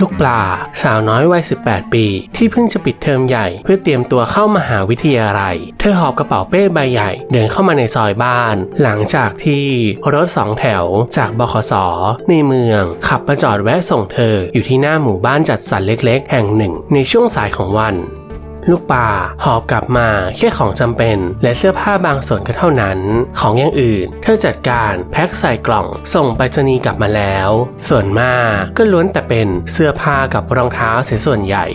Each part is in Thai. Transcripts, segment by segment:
ลูกปลา สาวน้อยวัย 18 ปี ที่เพิ่งจะปิดเทอมใหญ่ เพื่อเตรียมตัวเข้ามหาวิทยาลัย เธอหอบกระเป๋าเป้ใบใหญ่ เดินเข้ามาในซอยบ้าน หลังจากที่รถสองแถวจากบขส ในเมือง ขับมาจอดแวะส่งเธออยู่ที่หน้าหมู่บ้านจัดสรรเล็ก ๆ แห่งหนึ่ง ในช่วงสายของวัน ลูกป่าหอบกลับมาแค่ของจำเป็น และเสื้อผ้าบางส่วนก็เท่านั้น ของอย่างอื่น เธอจัดการแพ็คใส่กล่องส่งไปรษณีย์กลับมาแล้ว ส่วนมากก็ล้วนแต่เป็นเสื้อผ้ากับรองเท้าเสียส่วนใหญ่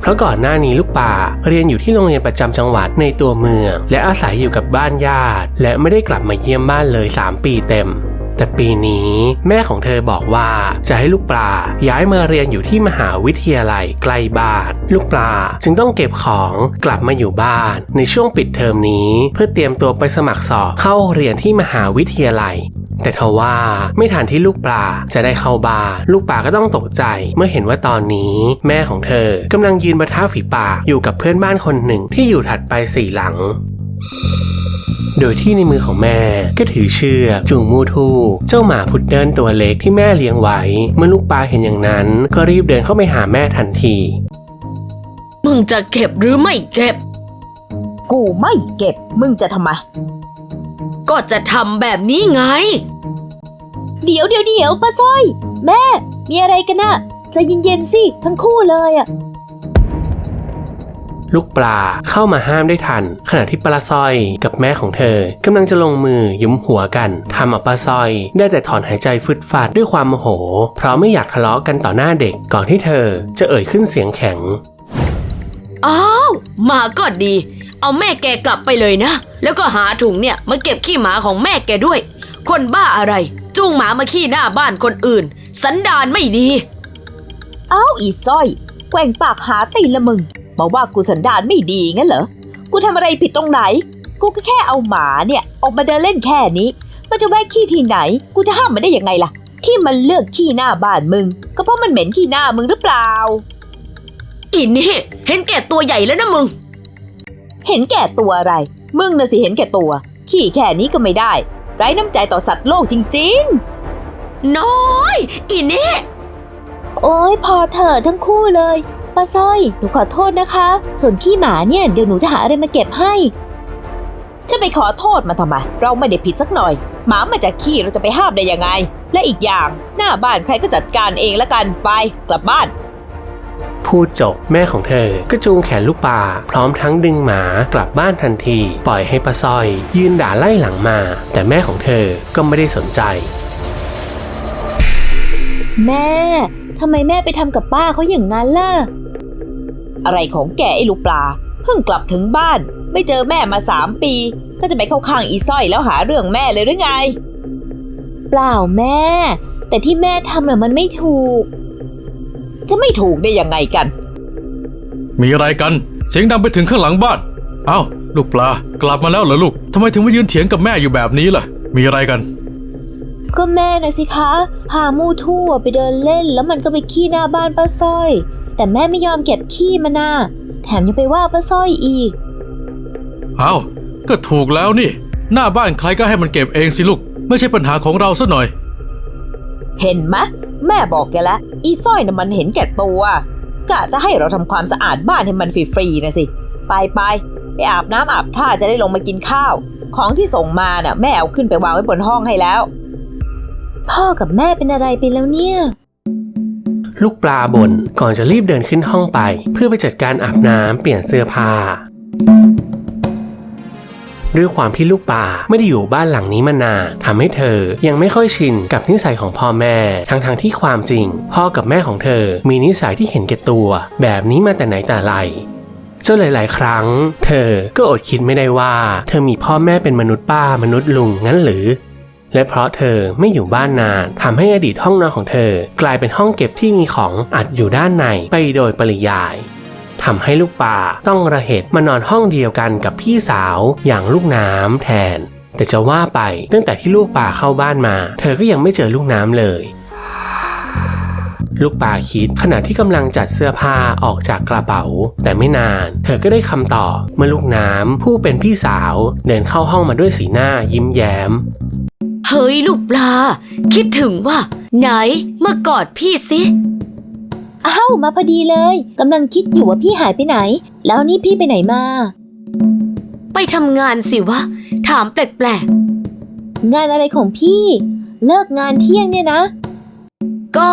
เพราะก่อนหน้านี้ลูกป่าเรียนอยู่ที่โรงเรียนประจำจังหวัดในตัวเมือง และอาศัยอยู่กับบ้านญาติ และไม่ได้กลับมาเยี่ยมบ้านเลย 3 ปีเต็ม แต่ปีนี้แม่ของเธอบอกว่าจะให้ลูกปลาย้ายมาเรียนอยู่ที่มหาวิทยาลัยใกล้บ้าน ลูกปลาจึงต้องเก็บของกลับมาอยู่บ้าน ในช่วงปิดเทอมนี้ เพื่อเตรียมตัวไปสมัครสอบเข้าเรียนที่มหาวิทยาลัยแต่ทว่าไม่ทันที่ลูกปลาจะได้เข้าบ้านลูกปลาก็ต้องตกใจ เมื่อเห็นว่าตอนนี้แม่ของเธอ กำลังยืนบนท้าฝีปากอยู่กับเพื่อนบ้านคนหนึ่งที่อยู่ถัดไปสี่หลัง โดยที่ในมือของแม่ก็ถือเชือกจูงมูทูเจ้าหมาพุดเดิ้ลตัวเล็กที่แม่เลี้ยงไว้ เมื่อลูกปลาเห็นอย่างนั้น ก็รีบเดินเข้าไปหาแม่ทันที มึงจะเก็บหรือไม่เก็บ กูไม่เก็บ มึงจะทำไม ก็จะทำแบบนี้ไง เดี๋ยวเดี๋ยวเดี๋ยวป้าสร้อย แม่ มีอะไรกันน่ะใจเย็นๆสิ ทั้งคู่เลยอะ ลูกปลาเข้ามาห้ามได้ทัน ขณะที่ปลาสร้อยกับแม่ของเธอกำลังจะลงมือยุมหัวกันทำเอาปลาสร้อย ได้แต่ถอนหายใจฟึดฟาดด้วยความโมโห เพราะไม่อยากทะเลาะกันต่อหน้าเด็กก่อนที่เธอจะเอ่ยขึ้นเสียงแข็งอ้าวมาก็ดี เอาแม่แกกลับไปเลยนะ แล้วก็หาถุงเนี่ยมาเก็บขี้หมาของแม่แกด้วย คนบ้าอะไร จูงหมามาขี้หน้าบ้านคนอื่น สันดานไม่ดี เอ้าอีสร้อยแกว่งปากหาตีนละมึง มาว่ากูสันดานไม่ดีงั้นเหรอ กูทำอะไรผิดตรงไหน กูก็แค่เอาหมาเนี่ยออกมาเดินเล่นแค่นี้ มันจะแวะขี้ที่ไหน กูจะห้ามมันได้ยังไงล่ะ ที่มันเลือกขี้หน้าบ้านมึง ก็เพราะมันเหม็นขี้หน้ามึงหรือเปล่าอีนี่เห็นแก่ตัวใหญ่แล้วนะมึง เห็นแก่ตัวอะไร มึงน่ะสิเห็นแก่ตัว ขี้แค่นี้ก็ไม่ได้ ไร้น้ำใจต่อสัตว์โลกจริงน้อยอีนี่ๆโอ้ยพอเถอะทั้งคู่เลย ป้าสร้อย หนูขอโทษนะคะ ส่วนขี้หมาเนี่ยเดี๋ยวหนูจะหาอะไรมาเก็บให้จะไปขอโทษมาทำไม เราไม่ได้ผิดสักหน่อย หมามาจากขี้เราจะไปห้ามได้ยังไง และอีกอย่างหน้าบ้านใครก็จัดการเองละกันไปกลับบ้าน พูดจบแม่ของเธอก็จูงแขนลูกปลาพร้อมทั้งดึงหมากลับบ้านทันที ปล่อยให้ปลาสร้อย ยืนด่าไล่หลังมา แต่แม่ของเธอก็ไม่ได้สนใจ แม่ทำไมแม่ไปทำกับป้าเขาอย่างนั้นล่ะ อะไรของแกไอ้ลูกปลา เพิ่งกลับถึงบ้าน ไม่เจอแม่มาสามปี ก็จะไปเข้าข้างอีสร้อยแล้วหาเรื่องแม่เลยหรือไง เปล่าแม่ แต่ที่แม่ทำน่ะมันไม่ถูก จะไม่ถูกได้ยังไงกัน มีอะไรกัน เสียงดังไปถึงข้างหลังบ้าน เอ้า ลูกปลา กลับมาแล้วเหรอลูกทำไมถึงมายืนเถียงกับแม่อยู่แบบนี้ล่ะ มีอะไรกัน ก็แม่นะสิคะพามูทั่วไปเดินเล่น แล้วมันก็ไปขี้หน้าบ้านป้าสร้อย แต่แม่ไม่ยอมเก็บขี้มันน่ะแถมยังไปว่าป้าสร้อยอีก เอ้าก็ถูกแล้วนี่ หน้าบ้านใครก็ให้มันเก็บเองสิลูก ไม่ใช่ปัญหาของเราซะหน่อย เห็นไหมแม่บอกแกแล้วอีสร้อยน่ะมันเห็นแก่ตัวกะจะให้เราทำความสะอาดบ้านให้มันฟรีๆนะสิ ไปไปไปอาบน้ำอาบท่าจะได้ลงมากินข้าว ของที่ส่งมาน่ะแม่เอาขึ้นไปวางไว้บนห้องให้แล้ว พ่อกับแม่เป็นอะไรไปแล้วเนี่ย ลูกปลาบ่นก่อนจะรีบเดินขึ้นห้องไป เพื่อไปจัดการอาบน้ำเปลี่ยนเสื้อผ้าด้วยความที่ลูกปลาไม่ได้อยู่บ้านหลังนี้มานานทำให้เธอยังไม่ค่อยชินกับนิสัยของพ่อแม่ ทั้งๆทที่ความจริง พ่อกับแม่ของเธอมีนิสัยที่เห็นแก่ตัว แบบนี้มาแต่ไหนแต่ไรจนหลาย ๆ ครั้ง เธอก็อดคิดไม่ได้ว่า เธอมีพ่อแม่เป็นมนุษย์ป้ามนุษย์ลุงงั้นหรือ และเพราะเธอไม่อยู่บ้านนานทำให้อดีตห้องนอนของเธอ กลายเป็นห้องเก็บที่มีของอัดอยู่ด้านในไปโดยปริยายทำให้ลูกป่าต้องระเหตุมานอนห้องเดียวกันกับพี่สาวอย่างลูกน้ำแทน แต่จะว่าไปตั้งแต่ที่ลูกป่าเข้าบ้านมา เธอก็ยังไม่เจอลูกน้ำเลยลูกป่าคิดขณะที่กำลังจัดเสื้อผ้าออกจากกระเป๋า แต่ไม่นาน เธอก็ได้คำตอบเมื่อลูกน้ำผู้เป็นพี่สาว เดินเข้าห้องมาด้วยสีหน้ายิ้มแย้ม เฮ้ยลูกปลา คิดถึงว่า ไหนมากอดพี่สิอ้าวมาพอดีเลยกำลังคิดอยู่ว่าพี่หายไปไหน แล้วนี่พี่ไปไหนมา ไปทำงานสิวะ ถามแปลกงานอะไรของพี่ เลิกงานเที่ยงเนี่ยนะ ๆ ก็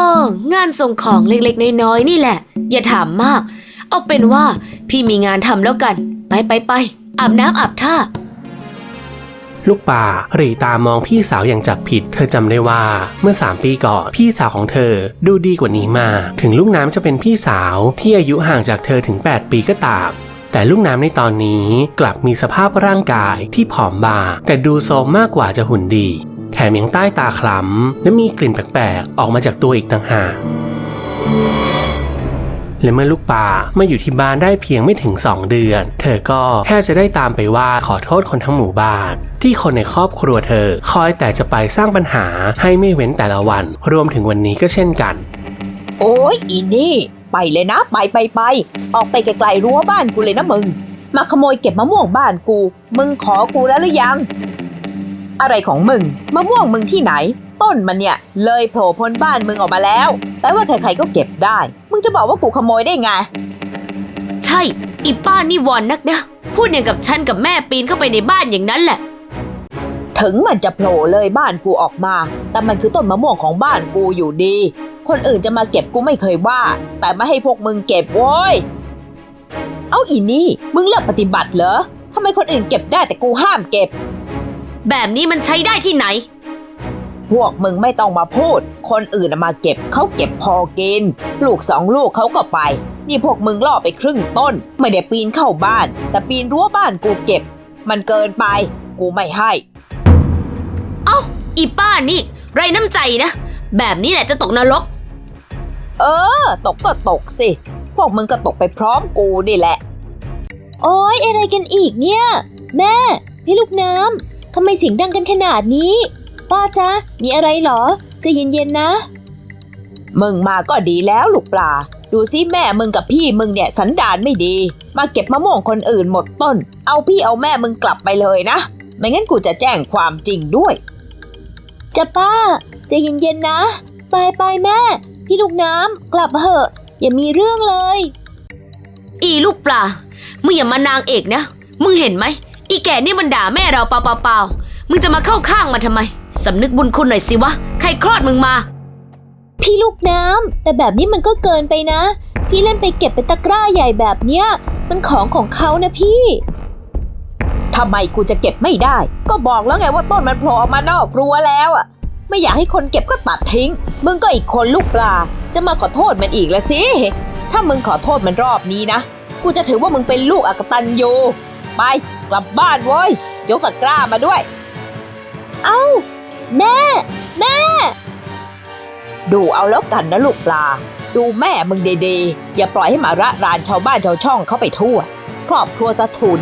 งานส่งของเล็กๆ น้อยๆ นี่แหละ อย่าถามมาก เอาเป็นว่าพี่มีงานทำแล้วกัน ไปไปไปอาบน้ำอาบท่า ลูกป่าหรีตามองพี่สาวอย่างจับผิด เธอจำได้ว่าเมื่อ 3 ปีก่อนพี่สาวของเธอดูดีกว่านี้มาก ถึงลูกน้ำจะเป็นพี่สาวที่อายุห่างจากเธอถึง 8 ปีก็ตามแต่ลูกน้ำในตอนนี้กลับมีสภาพร่างกายที่ผอมบางแต่ดูโซมมากกว่าจะหุ่นดี แถมยังใต้ตาคล้ำและมีกลิ่นแปลกๆ ออกมาจากตัวอีกต่างหาก และเมื่อลูกป่ามาอยู่ที่บ้านได้เพียงไม่ถึง 2 เดือน เธอก็แทบจะได้ตามไปว่าขอโทษคนทั้งหมู่บ้าน ที่คนในครอบครัวเธอ คอยแต่จะไปสร้างปัญหาให้ไม่เว้นแต่ละวัน รวมถึงวันนี้ก็เช่นกัน โอ้ยอีนี่ ไปเลยนะ ไปไปไปออกไปไกลๆรั้วบ้านกูเลยนะมึง มาขโมยเก็บมะม่วงบ้านกู มึงขอกูแล้วหรือยัง อะไรของมึงมะม่วงมึงที่ไหน ต้นมันเนี่ยเลยโผล่พ้นบ้านมึงออกมาแล้วแปลว่าใครๆก็เก็บได้ งจะบอกว่ากูขโมยได้ไง ใช่ อีป้านี่วอนนักนะ พูดอย่างกับฉันกับแม่ปีนเข้าไปในบ้านอย่างนั้นแหละ ถึงมันจะโผล่เลยบ้านกูออกมา แต่มันคือต้นมะม่วงของบ้านกูอยู่ดี คนอื่นจะมาเก็บกูไม่เคยว่า แต่ไม่ให้พวกมึงเก็บโว้ย เอาอีนี่ มึงเลือกปฏิบัติเหรอทำไมคนอื่นเก็บได้แต่กูห้ามเก็บ แบบนี้มันใช้ได้ที่ไหน พวกมึงไม่ต้องมาพูด คนอื่นน่ะมาเก็บเขาเก็บพอกิน ลูกสองลูกเขาก็ไป นี่พวกมึงล่อไปครึ่งต้น ไม่ได้ปีนเข้าบ้าน แต่ปีนรั้วบ้านกูเก็บ มันเกินไป กูไม่ให้ เอ้า อีป้านี่ ไรน้ำใจนะ แบบนี้แหละจะตกนรก เออ ตกก็ตกสิ พวกมึงก็ตกไปพร้อมกูนี่แหละ โอ้ยอะไรกันอีกเนี่ย แม่ พี่ลูกน้ำทำไมเสียงดังกันขนาดนี้ ป้าจ๊ะ มีอะไรเหรอใจะเย็นๆนะ มึงมาก็ดีแล้วลูกปลา ดูสิแม่มึงกับพี่มึงเนี่ยสันดานไม่ดี มาเก็บมะม่วงคนอื่นหมดต้น เอาพี่เอาแม่มึงกลับไปเลยนะ ไม่งั้นกูจะแจ้งความจริงด้วย จะป้าใจะเย็นๆนะ ไปไปแม่ พี่ลูกน้ำกลับเถอะ อย่ามีเรื่องเลย อีลูกปลา มึงอย่ามานางเอกนะ มึงเห็นไหม อีแก่นี่มันด่าแม่เราเปล่าๆๆมึงจะมาเข้าข้างมันทำไม สำนึกบุญคุณหน่อยสิวะ ใครคลอดมึงมา พี่ลูกน้ำ แต่แบบนี้มันก็เกินไปนะ พี่เล่นไปเก็บเป็นตะกร้าใหญ่แบบเนี้ย มันของของเขานะพี่ทำไมกูจะเก็บไม่ได้ ก็บอกแล้วไงว่าต้นมันโผล่ออกมานอกรั้วแล้วอะ ไม่อยากให้คนเก็บก็ตัดทิ้ง มึงก็อีกคนลูกปลา จะมาขอโทษมันอีกละสิ ถ้ามึงขอโทษมันรอบนี้นะ กูจะถือว่ามึงเป็นลูกอกตันยูไป กลับบ้านเว้ยยกตะกร้ามาด้วย เอ้า แม่ แม่ ดูเอาแล้วกันนะลูกปลา ดูแม่มึงเดีๆอย่าปล่อยให้หมาระรานชาวบ้านชาวช่องเข้าไปทั่ว ครอบครัวสะทุน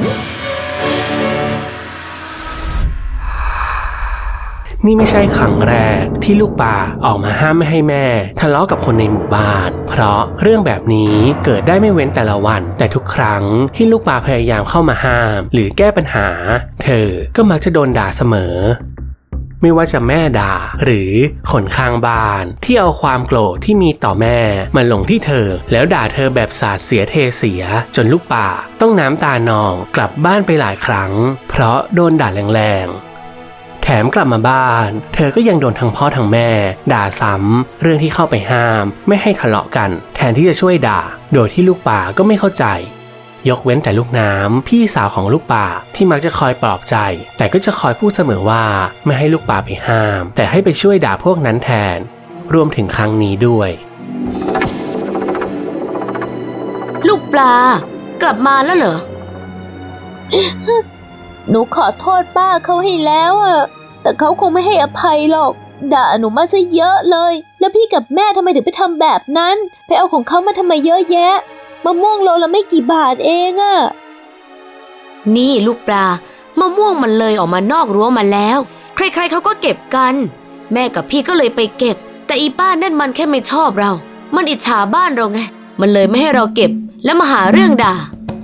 นี่ไม่ใช่ครั้งแรกที่ลูกป่าออกมาห้ามไม่ให้แม่ ทะเลาะกับคนในหมู่บ้าน เพราะเรื่องแบบนี้เกิดได้ไม่เว้นแต่ละวัน แต่ทุกครั้งที่ลูกป่าพยายามเข้ามาห้าม หรือแก้ปัญหา เธอก็มักจะโดนด่าเสมอ ไม่ว่าจะแม่ด่า หรือคนข้างบ้าน ที่เอาความโกรธที่มีต่อแม่มาลงที่เธอ แล้วด่าเธอแบบสาดเสียเทเสีย จนลูกป่าต้องน้ำตานองกลับบ้านไปหลายครั้ง เพราะโดนด่าแรงๆ แถมกลับมาบ้าน เธอก็ยังโดนทั้งพ่อทั้งแม่ ด่าซ้ำเรื่องที่เข้าไปห้าม ไม่ให้ทะเลาะกัน แทนที่จะช่วยด่า โดยที่ลูกป่าก็ไม่เข้าใจ ยกเว้นแต่ลูกน้ำพี่สาวของลูกป่าที่มักจะคอยปลอบใจ แต่ก็จะคอยพูดเสมอว่าไม่ให้ลูกป่าไปห้าม แต่ให้ไปช่วยด่าพวกนั้นแทน รวมถึงครั้งนี้ด้วย ลูกปลากลับมาแล้วเหรอ หนูขอโทษป้าเขาให้แล้วอะแต่เขาคงไม่ให้อภัยหรอกด่าหนูมาซะเยอะเลย แล้วพี่กับแม่ทำไมถึงไปทำแบบนั้น ไปเอาของเขามาทำไมเยอะแยะ มะม่วงโลละไม่กี่บาทเองอะ นี่ลูกปลามะม่วงมันเลยออกมานอกรั้วมาแล้ว ใครๆเขาก็เก็บกัน แม่กับพี่ก็เลยไปเก็บ แต่อีป้านั่นมันแค่ไม่ชอบเรา มันอิจฉาบ้านเราไง มันเลยไม่ให้เราเก็บ แล้วมาหาเรื่องด่า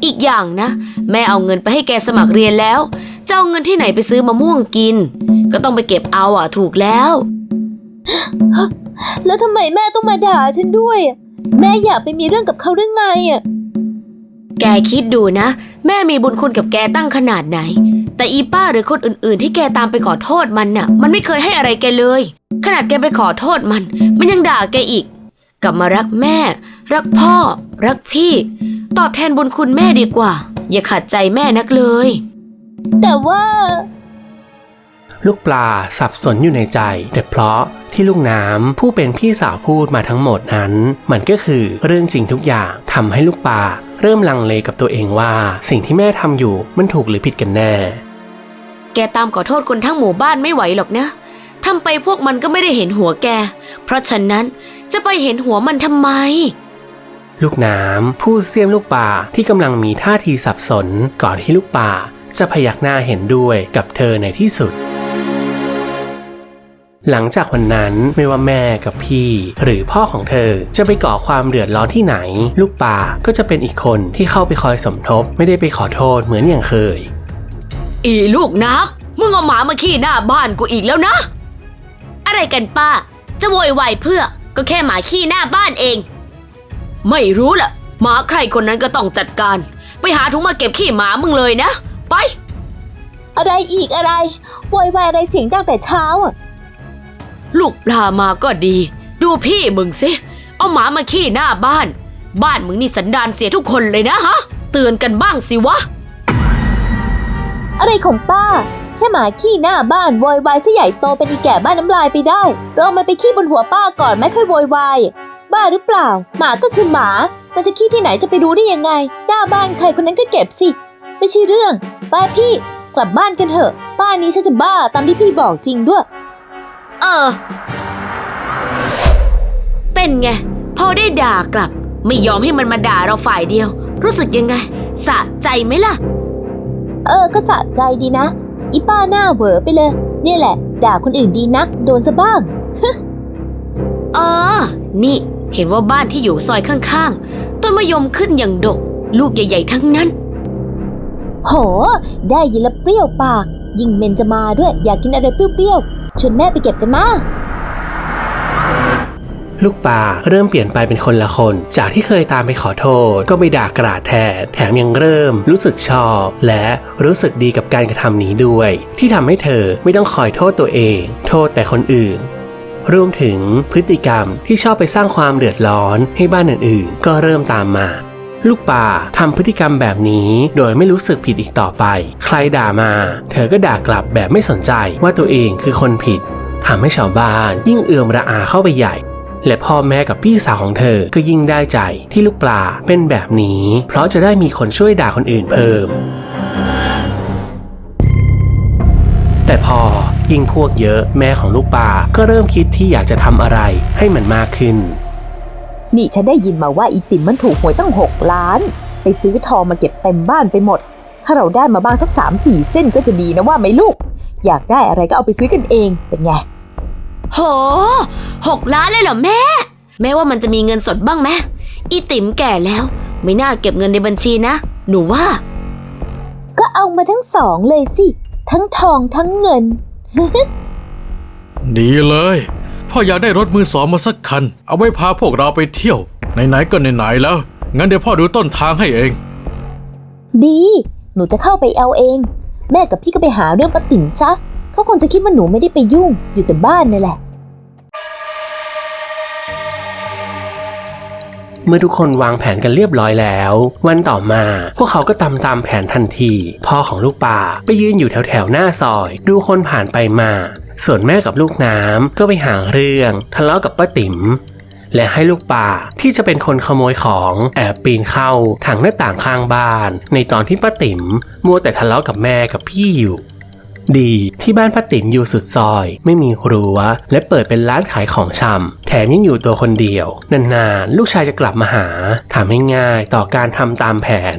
อีกอย่างนะ แม่เอาเงินไปให้แกสมัครเรียนแล้วจะเอาเงินที่ไหนไปซื้อมะม่วงกิน ก็ต้องไปเก็บเอาอะถูกแล้ว แล้วทำไมแม่ต้องมาด่าฉันด้วยอะ แม่อยากไปมีเรื่องกับเขาเรื่องไงอะ แกคิดดูนะ แม่มีบุญคุณกับแกตั้งขนาดไหน แต่อีป้าหรือคนอื่น ๆ ที่แกตามไปขอโทษมันน่ะ มันไม่เคยให้อะไรแกเลย ขนาดแกไปขอโทษมัน มันยังด่าแกอีก กลับมารักแม่ รักพ่อ รักพี่ ตอบแทนบุญคุณแม่ดีกว่า อย่าขัดใจแม่นักเลย แต่ว่า ลูกปลาสับสนอยู่ในใจ แต่เพราะที่ลูกน้ำผู้เป็นพี่สาวพูดมาทั้งหมดนั้น มันก็คือเรื่องจริงทุกอย่างทำให้ลูกปลาเริ่มลังเลกับตัวเองว่า สิ่งที่แม่ทำอยู่มันถูกหรือผิดกันแน่ แกตามขอโทษคนทั้งหมู่บ้านไม่ไหวหรอกนะทำไปพวกมันก็ไม่ได้เห็นหัวแก เพราะฉะนั้นจะไปเห็นหัวมันทำไม ลูกน้ำพูดเสียมลูกป่าที่กำลังมีท่าทีสับสนก่อนที่ลูกป่าจะพยักหน้าเห็นด้วยกับเธอในที่สุด หลังจากวันนั้นไม่ว่าแม่กับพี่ หรือพ่อของเธอจะไปก่อความเดือดร้อนที่ไหน ลูกป่าก็จะเป็นอีกคนที่เข้าไปคอยสมทบ ไม่ได้ไปขอโทษเหมือนอย่างเคย อีลูกน้ำมึงเอาหมามาขี้หน้าบ้านกูอีกแล้วนะ อะไรกันป้า จะโวยวายเพื่อก็แค่หมาขี้หน้าบ้านเอง ไม่รู้ล่ะหมาใครคนนั้นก็ต้องจัดการ ไปหาถุงมาเก็บขี้หมามึงเลยนะ ไป อะไรอีกอะไรโวยวายอะไรเสียงดังแต่เช้าอะ ลูกปลามาก็ดี ดูพี่มึงสิ เอาหมามาขี้หน้าบ้าน บ้านมึงนี่สันดานเสียทุกคนเลยนะฮะ เตือนกันบ้างสิวะ อะไรของป้า แค่หมาขี้หน้าบ้านโวยวายซะใหญ่โตเป็นอีแก่บ้านน้ำลายไปได้ เรอมันไปขี้บนหัวป้าก่อนไม่ค่อยโวยวายบ้าหรือเปล่า หมาก็คือหมา มันจะขี้ที่ไหนจะไปรู้ได้ยังไง หน้าบ้านใครคนนั้นก็เก็บสิ ไม่ใช่เรื่อง ป้าพี่ กลับบ้านกันเถอะ ป้านี้ฉันจะบ้าตามที่พี่บอกจริงด้วย เออ เป็นไง พอได้ด่ากลับ ไม่ยอมให้มันมาด่าเราฝ่ายเดียว รู้สึกยังไง สะใจไหมล่ะ เออ ก็สะใจดีนะ อีป้าหน้าเหวอไปเลย เนี่ยแหละ ด่าคนอื่นดีนัก โดนซะบ้าง เออ นี่ เห็นว่าบ้านที่อยู่ซอยข้างๆ ต้นมะยมขึ้นอย่างดก ลูกใหญ่ๆทั้งนั้น โห ได้ยินแล้วเปรี้ยวปาก ยิ่งเมนจะมาด้วย อยากกินอะไรเปรี้ยวๆชวนแม่ไปเก็บกันมาลูกป่าเริ่มเปลี่ยนไปเป็นคนละคน จากที่เคยตามไปขอโทษ ก็ไปด่ากราดแทนแถมยังเริ่มรู้สึกชอบ และรู้สึกดีกับการกระทำนี้ด้วย ที่ทำให้เธอไม่ต้องคอยโทษตัวเอง โทษแต่คนอื่น รวมถึงพฤติกรรมที่ชอบไปสร้างความเดือดร้อนให้บ้านอื่นๆ ก็เริ่มตามมา ลูกป่าทำพฤติกรรมแบบนี้ โดยไม่รู้สึกผิดอีกต่อไป ใครด่ามา เธอก็ด่ากลับแบบไม่สนใจว่าตัวเองคือคนผิดทำให้ชาวบ้านยิ่งเอื่อมระอาเข้าไปใหญ่ และพ่อแม่กับพี่สาวของเธอก็ยิ่งได้ใจที่ลูกปลาเป็นแบบนี้ เพราะจะได้มีคนช่วยด่าคนอื่นเพิ่ม แต่พอยิ่งพวกเยอะแม่ของลูกปลาก็เริ่มคิดที่อยากจะทำอะไรให้มันมากขึ้น นี่ฉันได้ยินมาว่าอีติ๋มมันถูกหวยตั้งหกล้าน ไปซื้อทองมาเก็บเต็มบ้านไปหมด ถ้าเราได้มาบ้างสักสามสี่เส้นก็จะดีนะว่าไหมลูก อยากได้อะไรก็เอาไปซื้อกันเองเป็นไง โหหกล้านเลยเหรอแม่ แม่ว่ามันจะมีเงินสดบ้างไหมอีติ๋มแก่แล้ว ไม่น่าเก็บเงินในบัญชีนะ หนูว่า ก็เอามาทั้งสองเลยสิ ทั้งทองทั้งเงิน ดีเลย พ่ออยากได้รถมือสองมาสักคัน เอาไว้พาพวกเราไปเที่ยว ไหนๆก็ไหนๆแล้ว งั้นเดี๋ยวพ่อดูต้นทางให้เอง ดี หนูจะเข้าไปเอาเอง แม่กับพี่ก็ไปหาเรื่องป้าติ๋มซะ เขาคงจะคิดว่าหนูไม่ได้ไปยุ่ง อยู่แต่บ้านนี่แหละ เมื่อทุกคนวางแผนกันเรียบร้อยแล้ว วันต่อมา พวกเขาก็ตามตามแผนทันที พ่อของลูกป่าไปยืนอยู่แถวแถวๆหน้าซอย ดูคนผ่านไปมา ส่วนแม่กับลูกน้ำก็ไปหาเรื่องทะเลาะกับป้าติ๋มและให้ลูกป่าที่จะเป็นคนขโมยของแอบปีนเข้าทางหน้าต่างข้างบ้าน ในตอนที่ป้าติ๋มมัวแต่ทะเลาะกับแม่กับพี่อยู่ ดีที่บ้านป้าติ๋มอยู่สุดซอย ไม่มีรั้วและเปิดเป็นร้านขายของชำแถมยังอยู่ตัวคนเดียวนานๆ ลูกชายจะกลับมาหาทำให้ง่ายต่อการทำตามแผน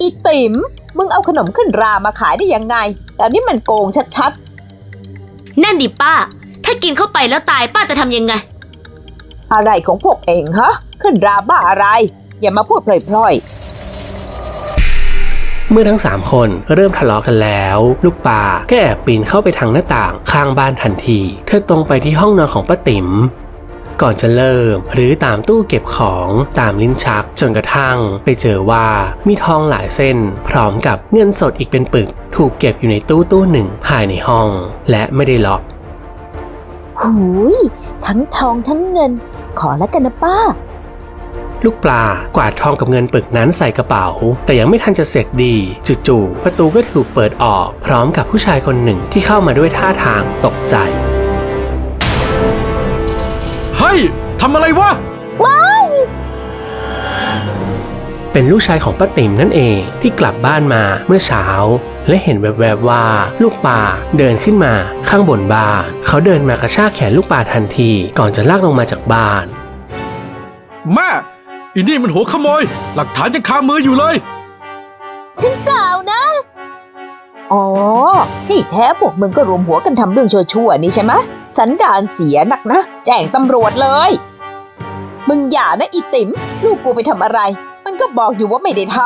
อีติ๋มมึงเอาขนมขึ้นรามาขายได้ยังไงแบบนี้มันโกงชัดๆ นั่นดิป้า ถ้ากินเข้าไปแล้วตายป้าจะทำยังไงๆอะไรของพวกเองฮะ ขึ้นราบ้าอะไร อย่ามาพูดพล่อยเมื่อทั้งสามคนเริ่มทะเลาะกันแล้ว ลูกป่าก็แอบปีนเข้าไปทางหน้าต่างข้างบ้านทันที เธอตรงไปที่ห้องนอนของป้าติ๋ม ก่อนจะเริ่ม หรือตามตู้เก็บของตามลิ้นชัก จนกระทั่ง ไปเจอว่ามีทองหลายเส้น พร้อมกับเงินสดอีกเป็นปึก ถูกเก็บอยู่ในตู้ตู้หนึ่งภายในห้อง และไม่ได้ล็อกหูยทั้งทองทั้งเงิน ขอแล้วกันนะป้าลูกปลากวาดทองกับเงินปึกนั้นใส่กระเป๋า แต่ยังไม่ทันจะเสร็จดี จู่ๆประตูก็ถูกเปิดออก พร้อมกับผู้ชายคนหนึ่งที่เข้ามาด้วยท่าทางตกใจเฮ้ย ทำอะไรวะเป็นลูกชายของป้าติ๋มนั่นเองที่กลับบ้านมาเมื่อเช้า และเห็นแวบๆว่าลูกปลาเดินขึ้นมาข้างบนบ้านเขาเดินมากระชากแขนลูกปลาทันที ก่อนจะลากลงมาจากบ้าน แม่อินี่มันหัวขโมย หลักฐานยังคามืออยู่เลย ฉันเปล่านะ อ๋อ ที่แท้พวกมึงก็รวมหัวกันทำเรื่องชั่วๆนี่ใช่ไหมสันดานเสียหนักนะ แจ้งตำรวจเลย มึงอย่านะอีติ๋มลูกกูไปทำอะไร มันก็บอกอยู่ว่าไม่ได้ท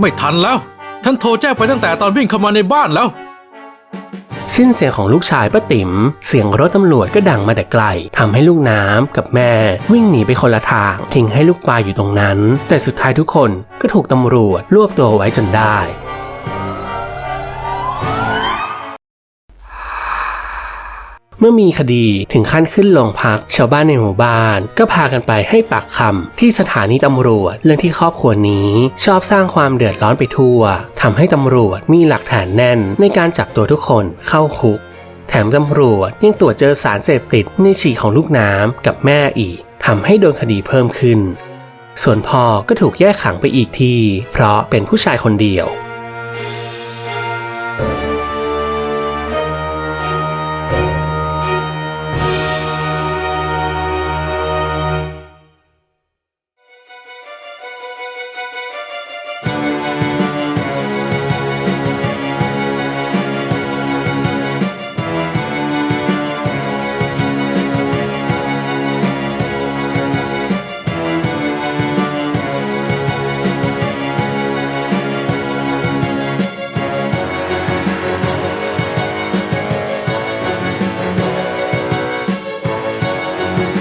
ไม่ทันแล้ว ท่านโทรแจ้งไปตั้งแต่ตอนวิ่งเข้ามาในบ้านแล้ว สิ้นเสียงของลูกชายป้าติ๋มเสียงรถตำรวจก็ดังมาแต่ไกลทำให้ลูกน้ำกับแม่ วิ่งหนีไปคนละทางทิ้งให้ลูกปลาอยู่ตรงนั้น แต่สุดท้ายทุกคนก็ถูกตำรวจรวบตัวไว้จนได้ เมื่อมีคดีถึงขั้นขึ้นโรงพัก ชาวบ้านในหมู่บ้าน ก็พากันไปให้ปากคำที่สถานีตำรวจ เรื่องที่ครอบครัวนี้ ชอบสร้างความเดือดร้อนไปทั่วทำให้ตำรวจมีหลักฐานแน่น ในการจับตัวทุกคนเข้าคุก แถมตำรวจยังตรวจเจอสารเสพติดในฉี่ของลูกน้ำกับแม่อีกทำให้โดนคดีเพิ่มขึ้น ส่วนพ่อก็ถูกแยกขังไปอีกที่เพราะเป็นผู้ชายคนเดียว